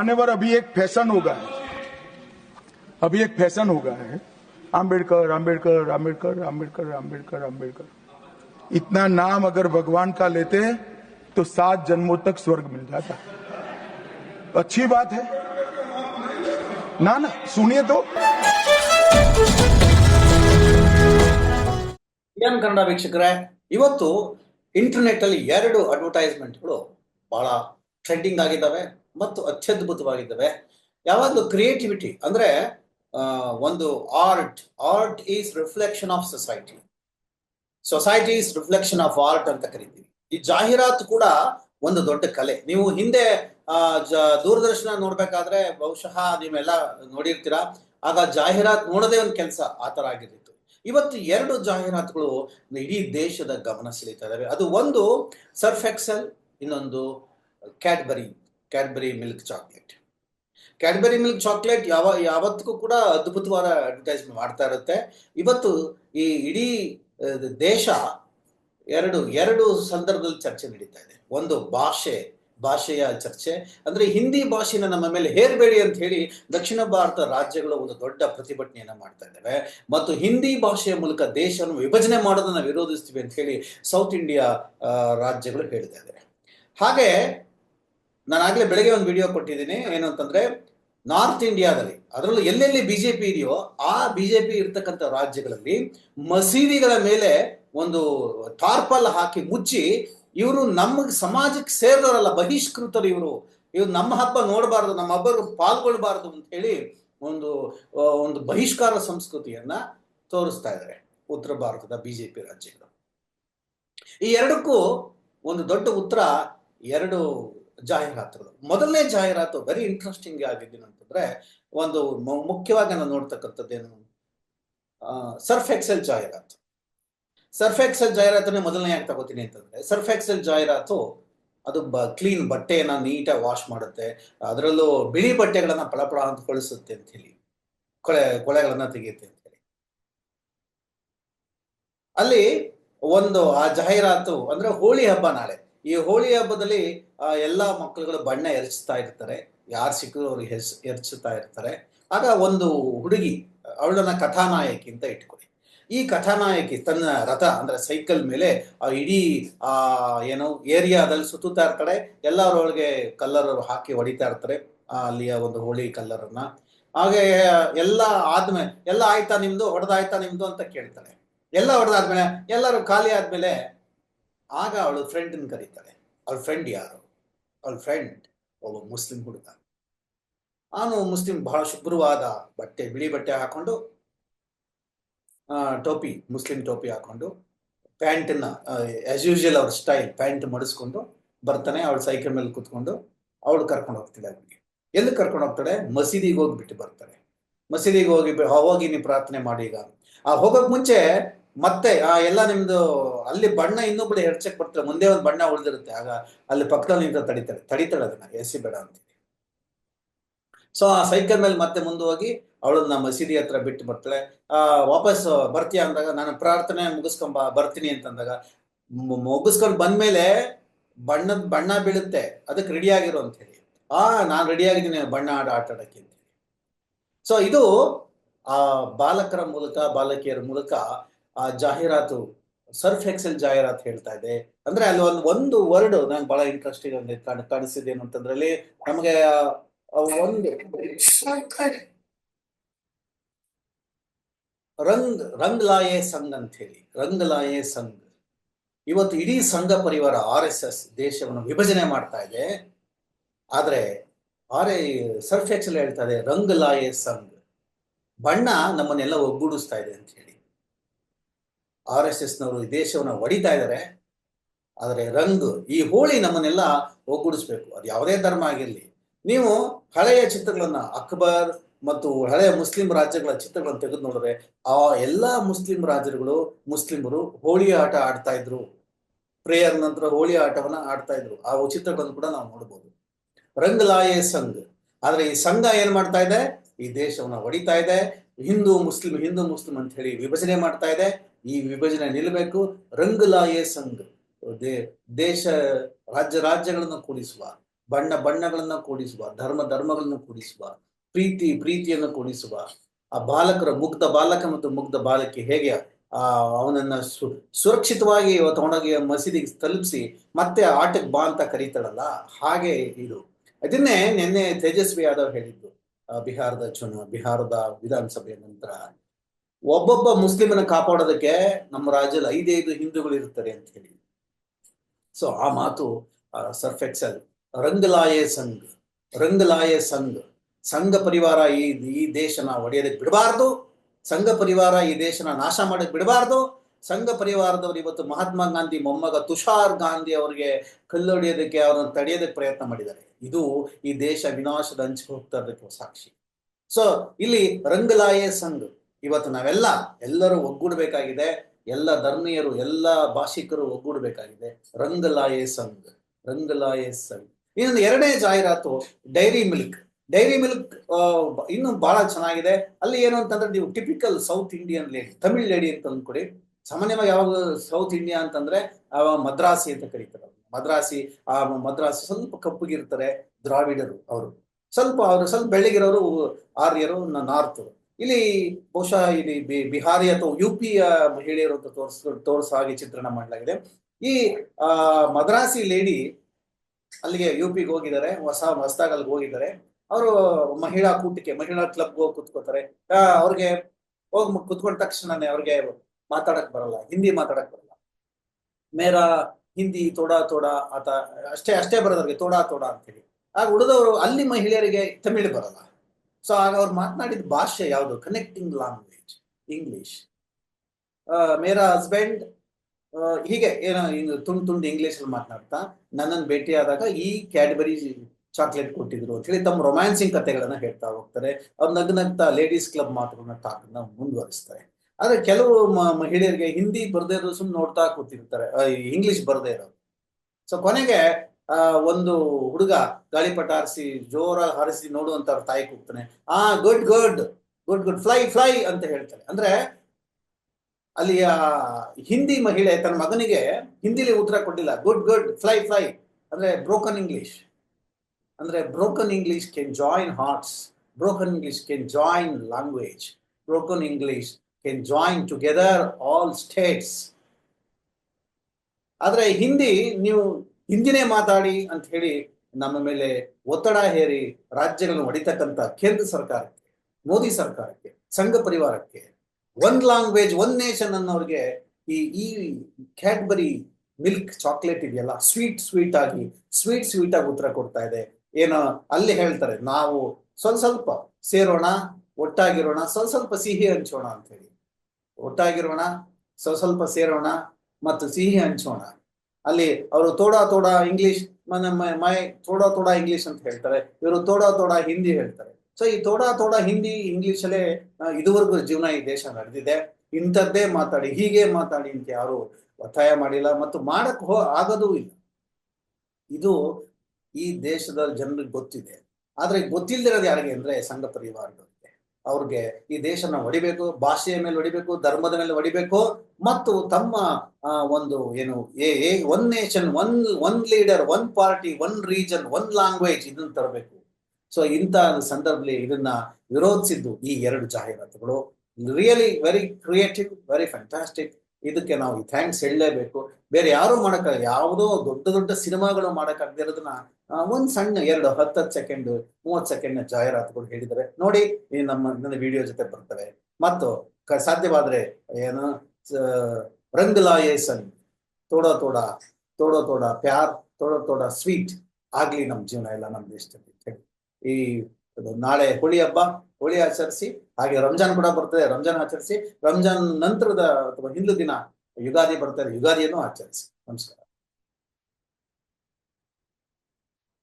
मान्यवर अभी एक फैशन हो गया है अभी एक फैशन हो गया है आम्बेडकर आम्बेडकर आम्बेडकर आम्बेडकर आम्बेडकर आम्बेडकर इतना नाम अगर भगवान का लेते तो सात जन्मों तक स्वर्ग मिल जाता अच्छी बात है ना ना सुनिए तो ಏನ್ ಕನ್ನಡ ವೀಕ್ಷಕರೇ ಇವತ್ತು ಇಂಟರ್ನೆಟ್ ಅಲ್ಲಿ ಎರಡು ಅಡ್ವರ್ಟೈಸ್ಮೆಂಟ್ಗಳು ಬಹಳ ಟ್ರೆಂಡಿಂಗ್ ಆಗಿದ್ದಾವೆ ಮತ್ತು ಅತ್ಯದ್ಭುತವಾಗಿದ್ದಾವೆ. ಯಾವಾಗಲೂ ಕ್ರಿಯೇಟಿವಿಟಿ ಅಂದ್ರೆ ಒಂದು art art is reflection of society society is reflection of art ಅಂತ ಕರಿತೀವಿ. ಈ ಜಾಹೀರಾತು ಕೂಡ ಒಂದು ದೊಡ್ಡ ಕಲೆ. ನೀವು ಹಿಂದೆ ದೂರದರ್ಶನ ನೋಡ್ಬೇಕಾದ್ರೆ ಬಹುಶಃ ನೀವೆಲ್ಲ ನೋಡಿರ್ತೀರಾ. ಆಗ ಜಾಹೀರಾತು ನೋಡೋದೇ ಒಂದು ಕೆಲಸ ಆ ಥರ ಆಗಿರ್ತಿತ್ತು. ಇವತ್ತು ಎರಡು ಜಾಹೀರಾತುಗಳು ಇಡೀ ದೇಶದ ಗಮನ ಸೆಳೀತಾ ಇದ್ದಾವೆ ಅದು ಒಂದು ಸರ್ಫ್ ಎಕ್ಸೆಲ್ ಇನ್ನೊಂದು Cadbury Cadbury milk chocolate Cadbury milk chocolate ಯಾವ, ಯಾವತ್ತಿಗೂ ಕೂಡ ಅದ್ಭುತವಾದ ಅಡ್ವರ್ಟೈಸ್ಮೆಂಟ್ ಮಾಡ್ತಾ ಇರುತ್ತೆ. ಇವತ್ತು ಈ ಇಡೀ ದೇಶ ಎರಡು ಎರಡು ಸಂದರ್ಭದಲ್ಲಿ ಚರ್ಚೆ ನಡೀತಾ ಇದೆ. ಒಂದು ಭಾಷೆ, ಭಾಷೆಯ ಚರ್ಚೆ. ಅಂದ್ರೆ ಹಿಂದಿ ಭಾಷೆನ ನಮ್ಮ ಮೇಲೆ ಹೇರಬೇಡಿ ಅಂತ ಹೇಳಿ ದಕ್ಷಿಣ ಭಾರತ ರಾಜ್ಯಗಳು ಒಂದು ದೊಡ್ಡ ಪ್ರತಿಭಟನೆಯನ್ನ ಮಾಡ್ತಾ ಇದ್ದಾವೆ. ಮತ್ತು ಹಿಂದಿ ಭಾಷೆಯ ಮೂಲಕ ದೇಶವನ್ನು ವಿಭಜನೆ ಮಾಡೋದನ್ನ ವಿರೋಧಿಸ್ತೀವಿ ಅಂತ ಹೇಳಿ ಸೌತ್ ಇಂಡಿಯಾ ರಾಜ್ಯಗಳು ಹೇಳ್ತಾ ಇದ್ದಾರೆ. ಹಾಗೆ ನಾನು ಆಗ್ಲೇ ಬೆಳಗ್ಗೆ ಒಂದು ವಿಡಿಯೋ ಕೊಟ್ಟಿದ್ದೀನಿ. ಏನು ಅಂತಂದ್ರೆ ನಾರ್ತ್ ಇಂಡಿಯಾದಲ್ಲಿ ಅದರಲ್ಲೂ ಎಲ್ಲೆಲ್ಲಿ ಬಿಜೆಪಿ ಇದೆಯೋ, ಆ ಬಿಜೆಪಿ ಇರ್ತಕ್ಕಂಥ ರಾಜ್ಯಗಳಲ್ಲಿ ಮಸೀದಿಗಳ ಮೇಲೆ ಒಂದು ಟಾರ್ಪಲ್ ಹಾಕಿ ಮುಚ್ಚಿ, ಇವರು ನಮ್ಮ ಸಮಾಜಕ್ಕೆ ಸೇರಿದವರಲ್ಲ, ಬಹಿಷ್ಕೃತರು ಇವರು. ಇವ್ರು ನಮ್ಮ ಹಬ್ಬ ನೋಡಬಾರ್ದು, ನಮ್ಮ ಹಬ್ಬ ಪಾಲ್ಗೊಳ್ಬಾರ್ದು ಅಂತ ಹೇಳಿ ಒಂದು ಒಂದು ಬಹಿಷ್ಕಾರ ಸಂಸ್ಕೃತಿಯನ್ನ ತೋರಿಸ್ತಾ ಇದ್ದಾರೆ ಉತ್ತರ ಭಾರತದ ಬಿಜೆಪಿ ರಾಜ್ಯಗಳು. ಈ ಎರಡಕ್ಕೂ ಒಂದು ದೊಡ್ಡ ಉತ್ತರ, ಎರಡು ಜಾಹೀರಾತುಗಳು. ಮೊದಲನೇ ಜಾಹೀರಾತು ವೆರಿ ಇಂಟ್ರೆಸ್ಟಿಂಗ್ ಆಗಿದ್ದೀನಿ ಅಂತಂದ್ರೆ ಒಂದು ಮುಖ್ಯವಾಗಿ ನಾನು ನೋಡ್ತಕ್ಕಂಥದ್ದೇನು ಸರ್ಫ್ ಎಕ್ಸೆಲ್ ಜಾಹೀರಾತು. ಸರ್ಫ್ ಎಕ್ಸೆಲ್ ಜಾಹೀರಾತನ್ನೇ ಮೊದಲನೇ ಯಾಕೆ ತಗೋತೀನಿ ಅಂತಂದ್ರೆ, ಸರ್ಫ್ ಎಕ್ಸೆಲ್ ಜಾಹೀರಾತು ಅದು ಬ, ಕ್ಲೀನ್ ಬಟ್ಟೆಯನ್ನ ನೀಟಾಗಿ ವಾಶ್ ಮಾಡುತ್ತೆ, ಅದರಲ್ಲೂ ಬಿಳಿ ಬಟ್ಟೆಗಳನ್ನು ಪಳಪಳ ಅಂತ ಕೊಳಿಸುತ್ತೆ ಅಂತ ಹೇಳಿ, ಕೊಳೆ, ಕೊಳೆಗಳನ್ನ ತೆಗೆಯುತ್ತೆ ಅಂತ ಹೇಳಿ. ಅಲ್ಲಿ ಒಂದು ಆ ಜಾಹೀರಾತು ಅಂದ್ರೆ ಹೋಳಿ ಹಬ್ಬ ನಾಳೆ. ಈ ಹೋಳಿ ಹಬ್ಬದಲ್ಲಿ ಎಲ್ಲ ಮಕ್ಕಳುಗಳು ಬಣ್ಣ ಎರಚುತ್ತಾ ಇರ್ತಾರೆ. ಯಾರು ಸಿಕ್ಕರು ಅವ್ರಿಗೆ ಹೆಸ್ ಎರಚುತ್ತಾ ಇರ್ತಾರೆ. ಆಗ ಒಂದು ಹುಡುಗಿ, ಅವಳನ್ನ ಕಥಾನಾಯಕಿ ಅಂತ ಇಟ್ಕೊಳ್ಳಿ. ಈ ಕಥಾನಾಯಕಿ ತನ್ನ ರಥ, ಅಂದ್ರೆ ಸೈಕಲ್ ಮೇಲೆ, ಆ, ಇಡೀ, ಆ, ಏನು, ಏರಿಯಾದಲ್ಲಿ ಸುತ್ತುತ್ತಾ ಇರ್ತಾರೆ ಎಲ್ಲರೊಳಗೆ ಕಲ್ಲರ್ ಹಾಕಿ ಹೊಡಿತಾ ಇರ್ತಾರೆ ಅಲ್ಲಿಯ ಒಂದು ಹೋಳಿ ಕಲ್ಲರ್ ಅನ್ನ ಹಾಗೆ, ಎಲ್ಲ ಆದ್ಮೇಲೆ ಎಲ್ಲ ಆಯ್ತಾ ನಿಮ್ದು, ಹೊಡೆದಾಯ್ತಾ ನಿಮ್ದು ಅಂತ ಕೇಳ್ತಾಳೆ. ಎಲ್ಲ ಹೊಡೆದಾದ್ಮೇಲೆ, ಎಲ್ಲರೂ ಖಾಲಿ ಆದ್ಮೇಲೆ ಆಗ ಅವಳು ಫ್ರೆಂಡ್ ಕರೀತಾಳೆ. ಅವಳ ಫ್ರೆಂಡ್ ಯಾರು? ಅವಳ ಫ್ರೆಂಡ್ ಒಬ್ಬ ಮುಸ್ಲಿಂ ಹುಡುಗ. ಅವನು ಮುಸ್ಲಿಂ ಬಹಳ ಶುಭ್ರವಾದ ಬಟ್ಟೆ, ಬಿಳಿ ಬಟ್ಟೆ ಹಾಕೊಂಡು ಟೋಪಿ, ಮುಸ್ಲಿಂ ಟೋಪಿ ಹಾಕೊಂಡು, ಪ್ಯಾಂಟನ್ನ ಆಸ್ ಯೂಶುವಲ್ ಅವ್ರ ಸ್ಟೈಲ್ ಪ್ಯಾಂಟ್ ಮಡಿಸ್ಕೊಂಡು ಬರ್ತಾನೆ, ಅವಳು ಸೈಕಲ್ ಮೇಲೆ ಕುತ್ಕೊಂಡು ಅವಳು ಕರ್ಕೊಂಡು ಹೋಗ್ತಾಳೆ ಅವನಿಗೆ ಎಲ್ಲಿ ಕರ್ಕೊಂಡು ಹೋಗ್ತಾಳೆ? ಮಸೀದಿಗೆ ಹೋಗಿ ಬಿಟ್ಟು ಬರ್ತಾಳೆ. ಮಸೀದಿಗೆ ಹೋಗಿ ಹೋಗಿ ನೀವು ಪ್ರಾರ್ಥನೆ ಮಾಡಿ ಈಗ. ಆ ಹೋಗೋಕೆ ಮುಂಚೆ ಮತ್ತೆ ಆ ಎಲ್ಲ ನಿಮ್ದು ಅಲ್ಲಿ ಬಣ್ಣ ಇನ್ನೂ ಕೂಡ ಹೆರ್ಚಕ್ ಬರ್ತಾರೆ ಮುಂದೆ ಒಂದು ಬಣ್ಣ ಉಳಿದಿರುತ್ತೆ. ಆಗ ಅಲ್ಲಿ ಪಕ್ಕದಲ್ಲಿ ನಿಂತ ತಡಿತಾಳೆ ತಡಿತಾಳೆ ಅದನ್ನ. ಎಸಿ ಬೇಡ ಅಂತ ಸೊ ಆ ಸೈಕಲ್ ಮೇಲೆ ಮತ್ತೆ ಮುಂದೆ ಹೋಗಿ ಅವಳನ್ನ ಮಸೀದಿ ಹತ್ರ ಬಿಟ್ಟು ಬರ್ತಾಳೆ. ಆ, ವಾಪಸ್ ಬರ್ತೀಯ ಅಂದಾಗ, ನಾನು ಪ್ರಾರ್ಥನೆ ಮುಗಿಸ್ಕೊಂಬ, ಬರ್ತೀನಿ ಅಂತಂದಾಗ ಮುಗಿಸ್ಕೊಂಡ್ ಬಂದ್ಮೇಲೆ ಬಣ್ಣದ, ಬಣ್ಣ ಬೀಳುತ್ತೆ. ಅದಕ್ಕೆ ರೆಡಿ ಆಗಿರೋ ಅಂತ ಹೇಳಿ. ಆ, ನಾನು ರೆಡಿ ಆಗಿದ್ದೀನಿ. ಬಣ್ಣ ಆಡ, ಆಟ ಆಡಕ್ಕೆ ಅಂತ ಹೇಳಿ. ಸೊ ಇದು ಆ ಬಾಲಕರ ಮೂಲಕ, ಬಾಲಕಿಯರ ಮೂಲಕ ಆ ಜಾಹೀರಾತು, ಸರ್ಫ್ ಎಕ್ಸೆಲ್ ಜಾಹೀರಾತು ಹೇಳ್ತಾ ಇದೆ. ಅಂದ್ರೆ ಅಲ್ಲಿ ಒಂದು ಒಂದು ವರ್ಡ್ ನಂಗೆ ಬಹಳ ಇಂಟ್ರೆಸ್ಟಿಂಗ್ ಆಗಿ ಕಾಣ ಕಾಣಿಸಿದೇನು ಅಂತಂದ್ರೆ ಅಲ್ಲಿ ನಮಗೆ ಒಂದು ರಂಗ್ ರಂಗ್ ಲಾಯೇ ಸಂಘ್ ಅಂತ ಹೇಳಿ ರಂಗ್ ಲಾಯೇ ಸಂಘ್. ಇವತ್ತು ಇಡೀ ಸಂಘ ಪರಿವಾರ ಆರ್ ಎಸ್ ಎಸ್ ದೇಶವನ್ನು ವಿಭಜನೆ ಮಾಡ್ತಾ ಇದೆ. ಆದ್ರೆ, ಆರ್, ಸರ್ಫ್ ಎಕ್ಸೆಲ್ ಹೇಳ್ತಾ ಇದೆ ರಂಗ್ ಲಾಯೇ ಸಂಘ್. ಬಣ್ಣ ನಮ್ಮನ್ನೆಲ್ಲ ಒಗ್ಗೂಡಿಸ್ತಾ ಇದೆ ಅಂತ ಹೇಳಿ ಆರ್ ಎಸ್ ಎಸ್ ನವರು ಈ ದೇಶವನ್ನ ಒಡಿತಾ ಇದ್ದಾರೆ ಆದರೆ ರಂಗ್ ಈ ಹೋಳಿ ನಮ್ಮನ್ನೆಲ್ಲ ಒಗ್ಗೂಡಿಸ್ಬೇಕು. ಅದು ಯಾವುದೇ ಧರ್ಮ ಆಗಿರಲಿ. ನೀವು ಹಳೆಯ ಚಿತ್ರಗಳನ್ನ ಅಕ್ಬರ್ ಮತ್ತು ಹಳೆಯ ಮುಸ್ಲಿಂ ರಾಜ್ಯಗಳ ಚಿತ್ರಗಳನ್ನು ತೆಗೆದು ನೋಡಿದ್ರೆ, ಆ ಎಲ್ಲಾ ಮುಸ್ಲಿಂ ರಾಜರುಗಳು, ಮುಸ್ಲಿಮರು ಹೋಳಿ ಆಟ ಆಡ್ತಾ ಇದ್ರು. ಪ್ರೇಯರ್ ನಂತರ ಹೋಳಿ ಆಟವನ್ನ ಆಡ್ತಾ ಇದ್ರು. ಆ ಚಿತ್ರಗಳನ್ನು ಕೂಡ ನಾವು ನೋಡಬಹುದು ರಂಗ್ ಲಾಯೇ ಸಂಘ್. ಆದ್ರೆ ಈ ಸಂಘ ಏನ್ ಮಾಡ್ತಾ ಇದೆ? ಈ ದೇಶವನ್ನ ಹೊಡಿತಾ ಇದೆ. ಹಿಂದೂ ಮುಸ್ಲಿಂ ಹಿಂದೂ ಮುಸ್ಲಿಂ ಅಂತ ಹೇಳಿ ವಿಭಜನೆ ಮಾಡ್ತಾ ಇದೆ. ಈ ವಿಭಜನೆ ನಿಲ್ಲಬೇಕು. ರಂಗ್ ಲಾಯೇ ಸಂಘ್ ದೇಶ, ರಾಜ್ಯ, ರಾಜ್ಯಗಳನ್ನು ಕೂಡಿಸುವ, ಬಣ್ಣ ಬಣ್ಣಗಳನ್ನು ಕೂಡಿಸುವ, ಧರ್ಮ ಧರ್ಮಗಳನ್ನು ಕೂಡಿಸುವ, ಪ್ರೀತಿ, ಪ್ರೀತಿಯನ್ನು ಕೂಡಿಸುವ, ಆ ಬಾಲಕರ ಮುಗ್ಧ ಬಾಲಕ ಮತ್ತು ಮುಗ್ಧ ಬಾಲಕಿ ಹೇಗೆ, ಆ, ಅವನನ್ನ ಸು, ಸುರಕ್ಷಿತವಾಗಿ ತಗೊಂಡೋಗಿ ಮಸೀದಿಗೆ ತಲುಪಿಸಿ ಮತ್ತೆ ಆಟಕ್ಕೆ ಬಾ ಅಂತ ಕರೀತಾಳಲ್ಲ, ಹಾಗೆ ಇದು. ಅದನ್ನೇ ನಿನ್ನೆ ತೇಜಸ್ವಿ ಯಾದವ್ ಹೇಳಿದ್ದು. ಬಿಹಾರದ ಚುನಾವ ಬಿಹಾರದ ವಿಧಾನಸಭೆಯ ನಂತರ ಒಬ್ಬೊಬ್ಬ ಮುಸ್ಲಿಮನ ಕಾಪಾಡೋದಕ್ಕೆ ನಮ್ಮ ರಾಜ್ಯದಲ್ಲಿ ಐದೈದು ಹಿಂದೂಗಳು ಇರ್ತಾರೆ ಅಂತ ಹೇಳಿ. ಸೊ ಆ ಮಾತು ಸರ್ಫ್ ಎಕ್ಸೆಲ್ ರಂಗಲಾಯೆ ಸಂಘ ರಂಗಲಾಯೆ ಸಂಘ. ಸಂಘ ಪರಿವಾರ ಈ ಈ ದೇಶನ ಒಡೆಯೋದಕ್ಕೆ ಬಿಡಬಾರ್ದು. ಸಂಘ ಪರಿವಾರ ಈ ದೇಶನ ನಾಶ ಮಾಡಕ್ ಬಿಡಬಾರ್ದು. ಸಂಘ ಪರಿವಾರದವರು ಇವತ್ತು ಮಹಾತ್ಮ ಗಾಂಧಿ, ಮೊಮ್ಮಗ ತುಷಾರ್ ಗಾಂಧಿ ಅವರಿಗೆ ಕಲ್ಲೊಡೆಯೋದಕ್ಕೆ ಅವರನ್ನು ತಡೆಯೋದಕ್ಕೆ ಪ್ರಯತ್ನ ಮಾಡಿದ್ದಾರೆ. ಇದು ಈ ದೇಶ ವಿನಾಶದ ಅಂಚಿಗೆ ಹೋಗ್ತಾ ಇರೋದಕ್ಕೆ ಸಾಕ್ಷಿ. ಸೊ ಇಲ್ಲಿ ರಂಗಲಾಯೆ ಸಂಘ, ಇವತ್ತು ನಾವೆಲ್ಲ ಎಲ್ಲರೂ ಒಗ್ಗೂಡಬೇಕಾಗಿದೆ, ಎಲ್ಲ ಧರ್ಮೀಯರು, ಎಲ್ಲ ಭಾಷಿಕರು ಒಗ್ಗೂಡಬೇಕಾಗಿದೆ. ರಂಗಲಾಯೆ ಸಂಘ ರಂಗಲಾಯೆ ಸಂಘ. ಇನ್ನೊಂದು ಎರಡನೇ ಜಾಹೀರಾತು ಡೈರಿ ಮಿಲ್ಕ್ ಡೈರಿ ಮಿಲ್ಕ್ ಇನ್ನೂ ಬಹಳ ಚೆನ್ನಾಗಿದೆ. ಅಲ್ಲಿ ಏನು ಅಂತಂದ್ರೆ ನೀವು typical South Indian lady Tamil lady ಅಂತ ಅಂದ್ಕೊಡಿ. ಸಾಮಾನ್ಯವಾಗಿ ಯಾವಾಗ ಸೌತ್ ಇಂಡಿಯಾ ಅಂತಂದ್ರೆ ಅವ ಮದ್ರಾಸಿ ಅಂತ ಕರೀತಾರೆ ಮದ್ರಾಸಿ, ಆ ಮದ್ರಾಸಿ ಸ್ವಲ್ಪ ಕಪ್ಪಗಿರ್ತಾರೆ ದ್ರಾವಿಡರು ಅವರು. ಸ್ವಲ್ಪ ಅವರು, ಸ್ವಲ್ಪ ಬೆಳ್ಳಗಿರೋರು, ಆರ್ಯರು ನಾರ್ತ್ ಇಲ್ಲಿ ಬಹುಶಃ ಇಲ್ಲಿ ಬಿಹಾರಿ ಅಥವಾ ಯು ಪಿಯ ಮಹಿಳೆಯರು ಅಂತ ತೋರಿಸ್, ತೋರಿಸೋ ಹಾಗೆ ಚಿತ್ರಣ ಮಾಡಲಾಗಿದೆ. ಈ, ಆ ಮದ್ರಾಸಿ ಲೇಡಿ ಅಲ್ಲಿಗೆ ಯು ಪಿಗೆ ಹೋಗಿದ್ದಾರೆ, ಹೊಸ ಹೊಸದಾಗ ಅಲ್ಲಿಗೆ ಹೋಗಿದ್ದಾರೆ. ಅವರು ಮಹಿಳಾ ಕೂಟಕ್ಕೆ, ಮಹಿಳಾ ಕ್ಲಬ್ ಹೋಗಿ ಕುತ್ಕೋತಾರೆ. ಅವ್ರಿಗೆ ಹೋಗಿ ಕುತ್ಕೊಂಡ ತಕ್ಷಣನೇ ಅವ್ರಿಗೆ ಮಾತಾಡಕ್ ಬರಲ್ಲ, ಹಿಂದಿ ಮಾತಾಡಕ್ ಬರಲ್ಲ. ಮೇರಾ ಹಿಂದಿ ತೋಡಾ ತೋಡಾ ಆತ, ಅಷ್ಟೇ ಅಷ್ಟೇ ಬರೋದ್ರಿಗೆ ತೋಡ ತೋಡಾ ಅಂತ ಅಂತೇಳಿ. ಆಗ ಉಳಿದವರು ಅಲ್ಲಿ ಮಹಿಳೆಯರಿಗೆ ತಮಿಳು ಬರಲ್ಲ. ಸೊ ಆಗ ಅವ್ರು ಮಾತನಾಡಿದ ಭಾಷೆ ಯಾವುದು? ಕನೆಕ್ಟಿಂಗ್ ಲ್ಯಾಂಗ್ವೇಜ್ ಇಂಗ್ಲಿಷ್ ಮೇರಾ ಹಸ್ಬೆಂಡ್ ಹೀಗೆ ಏನೋ ತುಂಡು ತುಂಡು ಇಂಗ್ಲಿಷ್ ಅಲ್ಲಿ ಮಾತನಾಡ್ತಾ ನನ್ನನ್ನು ಭೇಟಿಯಾದಾಗ ಈ ಕ್ಯಾಡ್ಬರಿ ಚಾಕ್ಲೇಟ್ ಕೊಟ್ಟಿದ್ರು ಅಂತ ಹೇಳಿ ತಮ್ಮ ರೊಮ್ಯಾನ್ಸಿಂಗ್ ಕಥೆಗಳನ್ನ ಹೇಳ್ತಾ ಹೋಗ್ತಾರೆ. ಅವ್ರು ನಗ್ನಗ್ತಾ ಲೇಡೀಸ್ ಕ್ಲಬ್ ಮಾತ್ರ ಟಾಕನ್ನ ಮುಂದುವರಿಸ್ತಾರೆ. ಆದ್ರೆ ಕೆಲವು ಮಹಿಳೆಯರಿಗೆ ಹಿಂದಿ ಬರದೇ ಇರೋ ಸುಮ್ಮನೆ ನೋಡ್ತಾ ಕೂತಿರ್ತಾರೆ. ಇಂಗ್ಲಿಷ್ ಬರದೇ ಇರೋದು. ಸೊ ಕೊನೆಗೆ, ಆ, ಒಂದು ಹುಡುಗ ಗಾಳಿಪಟ ಹಾರಿಸಿ, ಜೋರಾಗಿ ಹಾರಿಸಿ ನೋಡುವಂತ ತಾಯಿ ಕೂಗ್ತಾನೆ. ಆ good good good good fly fly ಅಂತ ಹೇಳ್ತಾರೆ ಅಂದ್ರೆ, ಅಲ್ಲಿ, ಆ, ಹಿಂದಿ ಮಹಿಳೆ ತನ್ನ ಮಗನಿಗೆ ಹಿಂದಿಲಿ ಉತ್ತರ ಕೊಟ್ಟಿಲ್ಲ. ಗುಡ್ ಗುಡ್ ಫ್ಲೈ ಫ್ಲೈ ಅಂದ್ರೆ ಬ್ರೋಕನ್ ಇಂಗ್ಲಿಷ್ ಅಂದ್ರೆ broken English can join hearts broken English can join language broken English can join together all states ಆದ್ರೆ ಹಿಂದಿ, ನೀವು ಹಿಂದಿನೇ ಮಾತಾಡಿ ಅಂತ ಹೇಳಿ ನಮ್ಮ ಮೇಲೆ ಒತ್ತಡ ಹೇರಿ ರಾಜ್ಯಗಳನ್ನು ಹೊಡಿತಕ್ಕಂತ ಕೇಂದ್ರ ಸರ್ಕಾರಕ್ಕೆ, ಮೋದಿ ಸರ್ಕಾರಕ್ಕೆ, ಸಂಘ ಪರಿವಾರಕ್ಕೆ ಒಂದ್ ಲ್ಯಾಂಗ್ವೇಜ್ ಒನ್ ನೇಷನ್ ಅನ್ನೋರಿಗೆ ಈ ಈ ಕ್ಯಾಡ್ಬರಿ ಮಿಲ್ಕ್ ಚಾಕ್ಲೇಟ್ ಇದೆಯಲ್ಲ ಸ್ವೀಟ್ ಸ್ವೀಟ್ ಆಗಿ ಸ್ವೀಟ್ ಸ್ವೀಟ್ ಆಗಿ ಉತ್ತರ ಕೊಡ್ತಾ ಇದೆ. ಏನೋ ಅಲ್ಲಿ ಹೇಳ್ತಾರೆ, ನಾವು ಸ್ವಲ್ಪ ಸ್ವಲ್ಪ ಸೇರೋಣ, ಒಟ್ಟಾಗಿರೋಣ, ಸ್ವಲ್ಪ ಸ್ವಲ್ಪ ಸಿಹಿ ಹಂಚೋಣ ಅಂತ ಹೇಳಿ. ಒಟ್ಟಾಗಿರೋಣ, ಸ್ವಲ್ಪ ಸ್ವಲ್ಪ ಸೇರೋಣ ಮತ್ತು ಸಿಹಿ ಹಂಚೋಣ. ಅಲ್ಲಿ ಅವರು ತೋಡಾ ತೋಡಾ ಇಂಗ್ಲಿಷ್ ಮೈ ತೋಡಾ ತೋಡಾ ಇಂಗ್ಲಿಷ್ ಅಂತ ಹೇಳ್ತಾರೆ. ಇವರು ತೋಡಾ ತೋಡಾ ಹಿಂದಿ ಹೇಳ್ತಾರೆ. ಸೊ ಈ ತೋಡಾ ತೋಡಾ ಹಿಂದಿ ಇಂಗ್ಲಿಷ್ ಅಲ್ಲೇ ಇದುವರೆಗೂ ಜೀವನ ಈ ದೇಶ ನಡೆದಿದೆ. ಇಂಥದ್ದೇ ಮಾತಾಡಿ, ಹೀಗೆ ಮಾತಾಡಿ ಅಂತ ಯಾರು ಒತ್ತಾಯ ಮಾಡಿಲ್ಲ ಮತ್ತು ಮಾಡಕ್ ಹೋ, ಆಗೋದೂ ಇಲ್ಲ. ಇದು ಈ ದೇಶದ ಜನರಿಗೆ ಗೊತ್ತಿದೆ. ಆದ್ರೆ ಗೊತ್ತಿಲ್ದಿರೋದು ಯಾರಿಗೆ ಅಂದ್ರೆ ಸಂಘ ಪರಿವಾರದವರಿಗೆ. ಅವ್ರಿಗೆ ಈ ದೇಶನ ಹೊಡಿಬೇಕು ಭಾಷೆಯ ಮೇಲೆ ಹೊಡಿಬೇಕು ಧರ್ಮದ ಮೇಲೆ ಹೊಡಿಬೇಕು ಮತ್ತು ತಮ್ಮ ಒಂದು ಏನು one nation one one leader one party one region one language ಇದನ್ನ ತರಬೇಕು. ಸೊ ಇಂಥ ಸಂದರ್ಭದಲ್ಲಿ ಇದನ್ನ ವಿರೋಧಿಸಿದ್ದು ಈ ಎರಡು ಜಾಹೀರಾತುಗಳು. Really very creative very fantastic ಇದಕ್ಕೆ ನಾವು ಥ್ಯಾಂಕ್ಸ್ ಹೇಳಲೇಬೇಕು. ಬೇರೆ ಯಾರು ಮಾಡಕ್ಕ ಯಾವುದೋ ದೊಡ್ಡ ದೊಡ್ಡ ಸಿನಿಮಾಗಳು ಮಾಡಕ್ಕಾಗದೇ ಇರೋದನ್ನ ಆ, ಒಂದ್ ಸಣ್ಣ ಎರಡು ಹತ್ತತ್ತು ಸೆಕೆಂಡ್ ಮೂವತ್ತು ಸೆಕೆಂಡ್ ಜಾಹೀರಾತುಗಳು ಹೇಳಿದರೆ ನೋಡಿ ನಮ್ಮ ನನ್ನ ವಿಡಿಯೋ ಜೊತೆ ಬರ್ತವೆ. ಮತ್ತು ಸಾಧ್ಯವಾದ್ರೆ ಏನು ಸ- ರಂಗ್ ಲಾಯೇಸನ್ ಸಂಗ್ ತೋಡ ತೋಡೋ ತೋಡ ತೋಡ ಪ್ಯಾರ್ ತೋಡೋ ತೋಡ ಸ್ವೀಟ್ ಆಗ್ಲಿ ನಮ್ಮ ಜೀವನ ಎಲ್ಲ ನಮ್ಮ ದೇಶದಲ್ಲಿ. ಈ ನಾಳೆ ಹೋಳಿ ಹಬ್ಬ. ಹೋಳಿ ಆಚರಿಸಿ, ಹಾಗೆ ರಂಜಾನ್ ಕೂಡ ಬರ್ತದೆ. ರಂಜಾನ್ ಆಚರಿಸಿ, ರಂಜಾನ್ ನಂತರದ ಅಥವಾ ಹಿಂದೂ ದಿನ ಯುಗಾದಿ ಬರ್ತದೆ. ಯುಗಾದಿಯನ್ನು ಆಚರಿಸಿ. ನಮಸ್ಕಾರ.